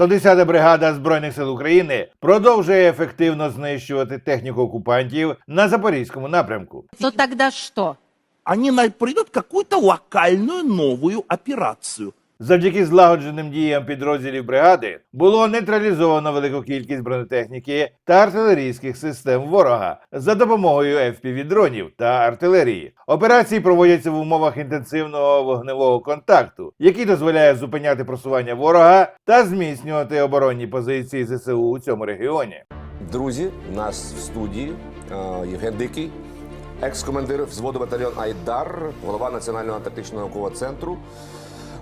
110-та бригада збройних сил України продовжує ефективно знищувати техніку окупантів на запорізькому напрямку. То тоді що? Вони на- якусь какую-то операцію. новую операцию. Завдяки злагодженим діям підрозділів бригади було нейтралізовано велику кількість бронетехніки та артилерійських систем ворога за допомогою FPV-дронів та артилерії. Операції проводяться в умовах інтенсивного вогневого контакту, який дозволяє зупиняти просування ворога та зміцнювати оборонні позиції ЗСУ у цьому регіоні. Друзі, у нас в студії е, Євген Дикий, екс-командир взводу батальйон Айдар, голова Національного антарктичного наукового центру.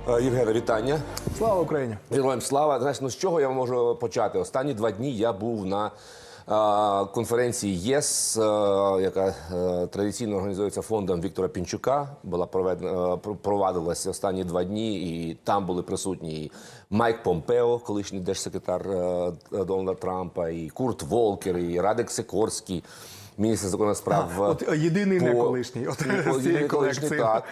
Е, Євгене, вітання. Слава Україні! Героям слава. Знаєш, ну з чого я можу почати? Останні два дні я був на е, конференції ЄС, е, яка традиційно організується фондом Віктора Пінчука. Була проведена провадилася останні два дні, і там були присутні і Майк Помпео, колишній держсекретар Дональда Трампа, і Курт Волкер, і Радик Сикорський. Міністр закордонних справ А, от, е, єдиний не колишній, от, єдиний колишній, так.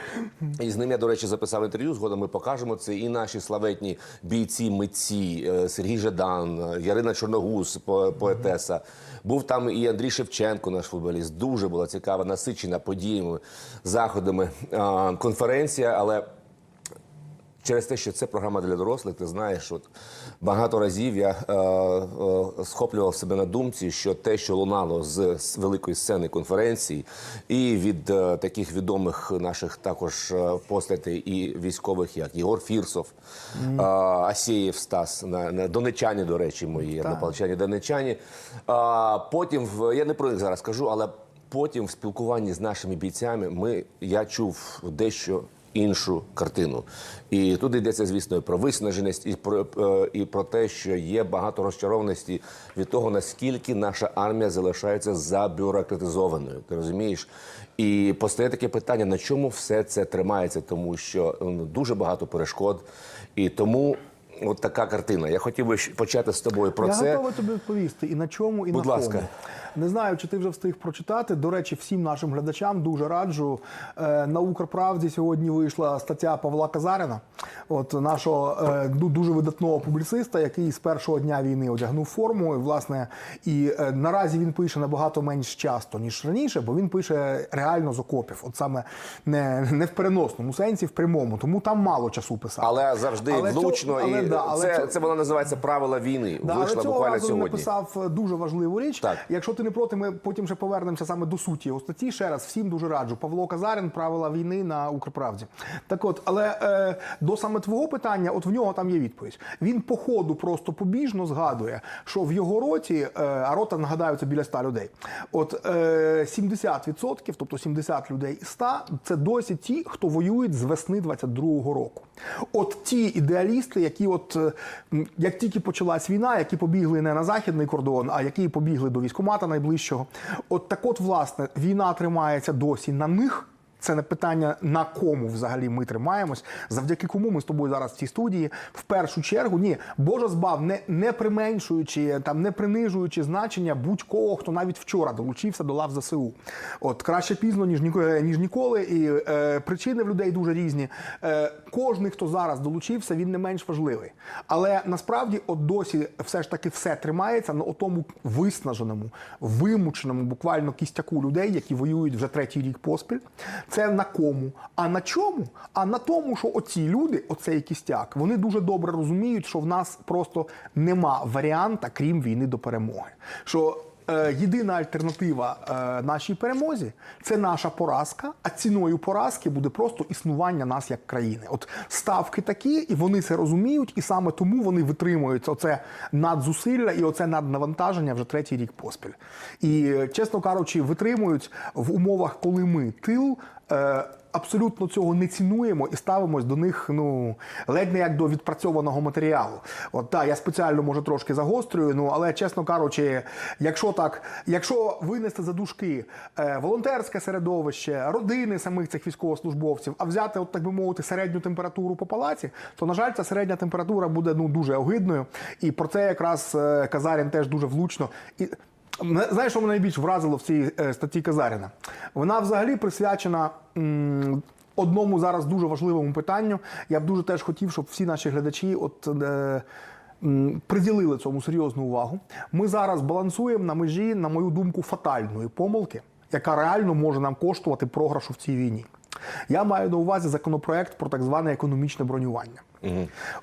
І з ним я, до речі, записав інтерв'ю. Згодом ми покажемо це. І наші славетні бійці, митці, е, Сергій Жадан, е, Ярина Чорногуз, по- поетеса. Був там і Андрій Шевченко, наш футболіст. Дуже була цікава, насичена подіями, заходами конференція, але. Через те, що це програма для дорослих, ти знаєш, от багато разів я е, е, схоплював себе на думці, що те, що лунало з, з великої сцени конференції, і від е, таких відомих наших також е, постатей і військових, як Єгор Фірсов, е, Асєєв Стас, на, на донечані, до речі, мої однополчані донечані. А потім в я не про них зараз кажу, але потім в спілкуванні з нашими бійцями ми я чув дещо іншу картину. І тут йдеться, звісно, про виснаженість, і про, е, і про те, що є багато розчарованості від того, наскільки наша армія залишається забюрократизованою. Ти розумієш? І постає таке питання: на чому все це тримається, тому що дуже багато перешкод. І тому от така картина. Я хотів би почати з тобою про Я це. готовий тобі відповісти і на чому, і Будь на ласка. кому. Не знаю, чи ти вже встиг прочитати. До речі, всім нашим глядачам дуже раджу. Е, На Укрправді сьогодні вийшла стаття Павла Казарина, от нашого е, дуже видатного публіциста, який з першого дня війни одягнув форму. І, власне, і е, наразі він пише набагато менш часто, ніж раніше, бо він пише реально з окопів. От саме не, не в переносному сенсі, в прямому. Тому там мало часу писати. Але завжди Але цього- влучно, але і да, але це, це вона називається правила війни. Да, Вийшла але цього буквально разу сьогодні. написав е, дуже важливу річ. Так. Якщо ти не проти, ми потім ще повернемося саме до суті його статті. Ще раз всім дуже раджу. Павло Казарин, правила війни на Укрправді. Так от, але е, до саме твого питання, от в нього там є відповідь. Він по ходу просто побіжно згадує, що в його роті, е, а рота нагадаю, це біля 100 людей. От е, 70%, тобто 70 людей із 100, це досі ті, хто воюють з весни 22-го року. От ті ідеалісти, які, от е, як тільки почалась війна, які побігли не на західний кордон, а які побігли до військомата найближчого. От так, от, власне, війна тримається досі на них. Це не питання на кому взагалі ми тримаємось, завдяки кому ми з тобою зараз в цій студії. В першу чергу, ні, Боже збав, не, не применшуючи там, не принижуючи значення будь-кого, хто навіть вчора долучився до лав ЗСУ. От краще пізно ніж ніколи, ніж ніколи. І е, причини в людей дуже різні. Е, кожний, хто зараз долучився, він не менш важливий. Але насправді, от досі, все ж таки, все тримається на тому виснаженому, вимученому, буквально кістяку людей, які воюють вже третій рік поспіль. Це на кому? А на чому? А на тому, що оці люди, оцей кістяк, вони дуже добре розуміють, що в нас просто нема варіанта, крім війни до перемоги. Що єдина альтернатива е, нашій перемозі це наша поразка, а ціною поразки буде просто існування нас як країни. От ставки такі, і вони це розуміють, і саме тому вони витримують оце надзусилля і оце наднавантаження вже третій рік поспіль. І е, чесно кажучи, витримують в умовах, коли ми тил. Абсолютно цього не цінуємо і ставимось до них ну ледь не як до відпрацьованого матеріалу. От так, я спеціально може трошки загострюю. Ну але чесно кажучи, якщо так, якщо винести за дужки е, волонтерське середовище, родини самих цих військовослужбовців, а взяти, от так би мовити, середню температуру по палаці, то на жаль, ця середня температура буде ну дуже огидною. І про це якраз е, Казарін теж дуже влучно і. Знаєш, що мене найбільш вразило в цій е, статті Казаріна? Вона взагалі присвячена одному зараз дуже важливому питанню. Я б дуже теж хотів, щоб всі наші глядачі от, е, приділили цьому серйозну увагу. Ми зараз балансуємо на межі, на мою думку, фатальної помилки, яка реально може нам коштувати програшу в цій війні. Я маю на увазі законопроект про так зване економічне бронювання.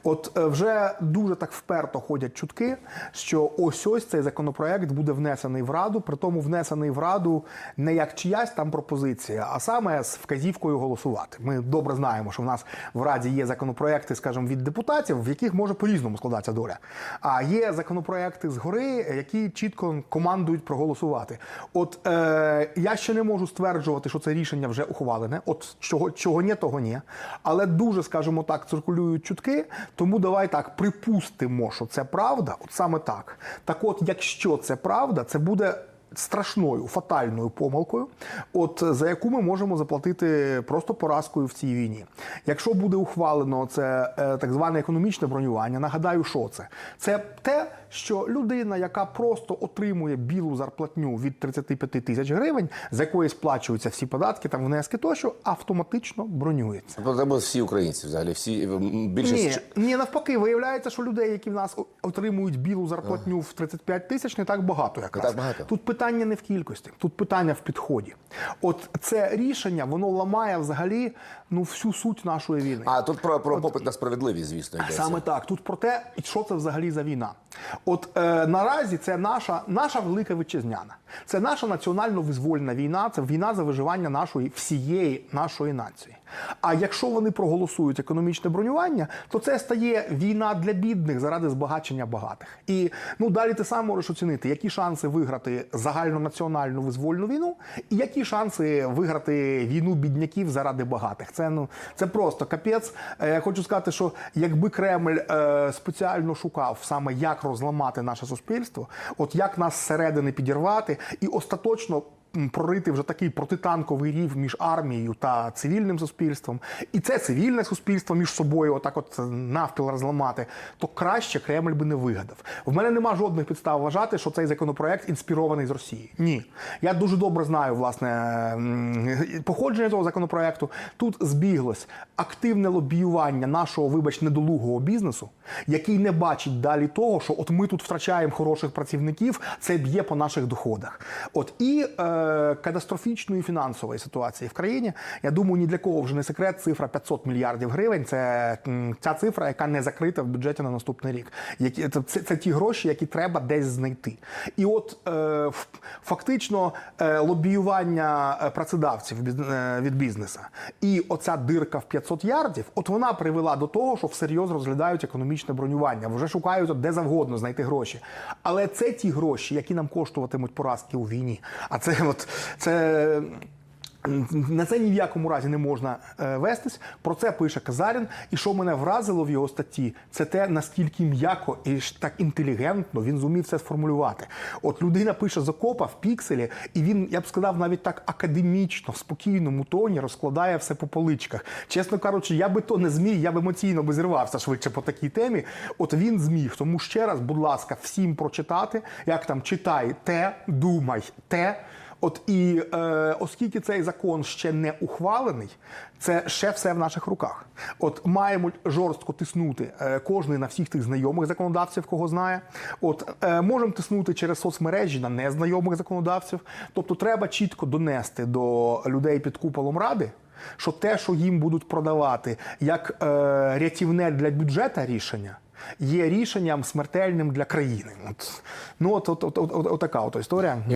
От е, вже дуже так вперто ходять чутки, що ось ось цей законопроект буде внесений в раду, при тому внесений в раду не як чиясь там пропозиція, а саме з вказівкою голосувати. Ми добре знаємо, що в нас в раді є законопроекти, скажімо, від депутатів, в яких може по-різному складатися доля. А є законопроекти згори, які чітко командують проголосувати. От е, я ще не можу стверджувати, що це рішення вже ухвалене. От чого, чого ні, того ні. Але дуже, скажімо так, циркулюють чутки. Тому давай так припустимо, що це правда. От саме так. Так, от, якщо це правда, це буде. Страшною фатальною помилкою, от за яку ми можемо заплатити просто поразкою в цій війні. Якщо буде ухвалено це е, так зване економічне бронювання, нагадаю, що це? Це те, що людина, яка просто отримує білу зарплатню від 35 тисяч гривень, з якої сплачуються всі податки, там внески тощо, автоматично бронюється. Тобто всі українці взагалі, всі більшість. Ні, ні, навпаки, виявляється, що людей, які в нас отримують білу зарплатню в 35 тисяч, не так багато. Якраз. Так багато. Тут питання не в кількості, тут питання в підході. От це рішення воно ламає взагалі ну всю суть нашої війни. А тут про, про попит на справедливість, звісно, йдеться. Саме так. Тут про те, що це взагалі за війна. От е, наразі це наша, наша велика вітчизняна. Це наша національно-визвольна війна, це війна за виживання нашої всієї нашої нації. А якщо вони проголосують економічне бронювання, то це стає війна для бідних заради збагачення багатих. І ну далі ти сам можеш оцінити, які шанси виграти загальнонаціональну визвольну війну, і які шанси виграти війну бідняків заради багатих. Це ну це просто капець. Е, Я хочу сказати, що якби Кремль е, спеціально шукав саме як розламати наше суспільство, от як нас зсередини підірвати, і остаточно прорити вже такий протитанковий рів між армією та цивільним суспільством, і це цивільне суспільство між собою, отак, от навпіл розламати, то краще Кремль би не вигадав. В мене нема жодних підстав вважати, що цей законопроект інспірований з Росії. Ні, я дуже добре знаю власне походження цього законопроекту. Тут збіглось активне лобіювання нашого, вибач, недолугого бізнесу, який не бачить далі того, що от ми тут втрачаємо хороших працівників, це б'є по наших доходах. От і е, катастрофічної фінансової ситуації в країні. Я думаю, ні для кого вже не секрет. Цифра 500 мільярдів гривень. Це ця цифра, яка не закрита в бюджеті на наступний рік. Які це, це, ті гроші, які треба десь знайти. І от е, фактично е, лобіювання е, працедавців від бізнесу і оця дирка в 500 ярдів, от вона привела до того, що всерйоз розглядають економічне бронювання. Вже шукають де завгодно знайти гроші. Але це ті гроші, які нам коштуватимуть поразки у війні. А це от це. На це ні в якому разі не можна е, вестись. Про це пише Казарін. І що мене вразило в його статті, це те, наскільки м'яко і ж так інтелігентно він зумів це сформулювати. От людина пише з окопа в пікселі, і він, я б сказав, навіть так академічно, в спокійному тоні розкладає все по поличках. Чесно кажучи, я би то не зміг, я б емоційно би зірвався швидше по такій темі. От він зміг. Тому ще раз, будь ласка, всім прочитати, як там читай те, думай те. От і е, оскільки цей закон ще не ухвалений, це ще все в наших руках. От маємо жорстко тиснути е, кожний на всіх тих знайомих законодавців, кого знає. От е, можемо тиснути через соцмережі на незнайомих законодавців. Тобто, треба чітко донести до людей під куполом ради. Що те, що їм будуть продавати як е, рятівне для бюджета рішення, є рішенням смертельним для країни. От, ну от, от, от, от, от, от така от історія.